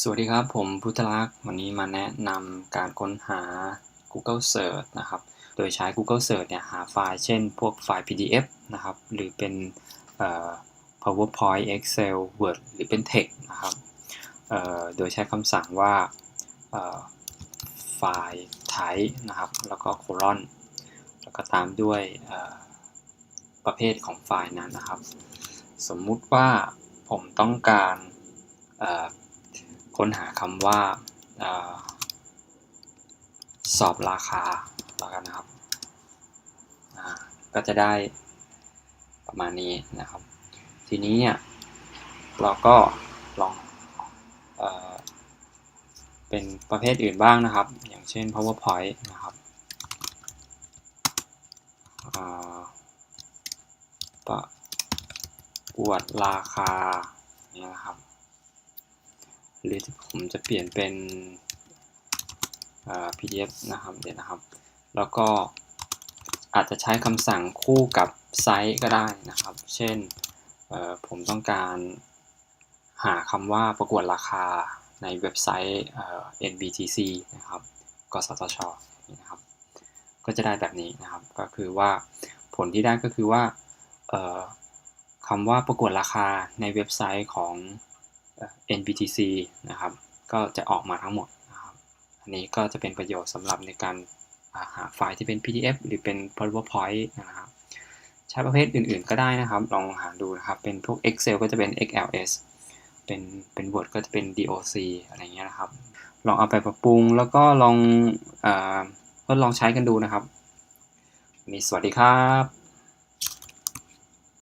สวัสดีครับผมพุทธลักษณ์วันนี้มาแนะนำการค้นหา Google Search นะครับ โดยใช้ Google Search เนี่ยหาไฟล์เช่น พวกไฟล์ PDF นะครับ หรือเป็น PowerPoint Excel Word หรือเป็น Text นะครับโดยใช้คำสั่งว่าไฟล์ type นะครับ แล้วก็ colon แล้วก็ตามด้วยประเภทของไฟล์นั้นนะครับ สมมุติว่าผมต้องการ ค้นหาคำว่าออสอบราคาแล้วกันนะครับ ก็จะได้ประมาณนี้นะครับ ทีนี้เนี่ยเราก็ลองเอเป็นประเภทอื่นบ้างนะครับ อย่างเช่น PowerPoint นะครับอ่าประกวดราคาเนี่ยนะครับ หรือผมจะเปลี่ยนเป็น PDF นะครับเดี๋ยวนะครับ แล้วก็อาจจะใช้คำสั่งคู่กับไซต์ก็ได้นะครับ เช่นผมต้องการหาคำว่าประกวดราคาในเว็บไซต์ NBTC นะครับกสทชนะครับ ก็จะได้แบบนี้นะครับ ก็คือว่าผลที่ได้ก็คือว่าคำว่าประกวดราคาในเว็บไซต์ของ NBTC นะครับ ก็จะออกมาทั้งหมดนะครับ อันนี้ก็จะเป็นประโยชน์สำหรับในการาหาไฟล์ที่เป็น PDF หรือเป็น PowerPoint นะครับ ใช้ประเภทอื่นๆก็ได้นะครับ ลองหาดูนะครับ เป็นพวก Excel ก็จะเป็น XLS เป็นเป็น Word ก็จะเป็น DOC อะไรเงี้ยนะครับ ลองเอาไปปรับปรุงแล้วก็ลองอาทดลองใช้กันดูนะครับวันนี้สวัสดีครับ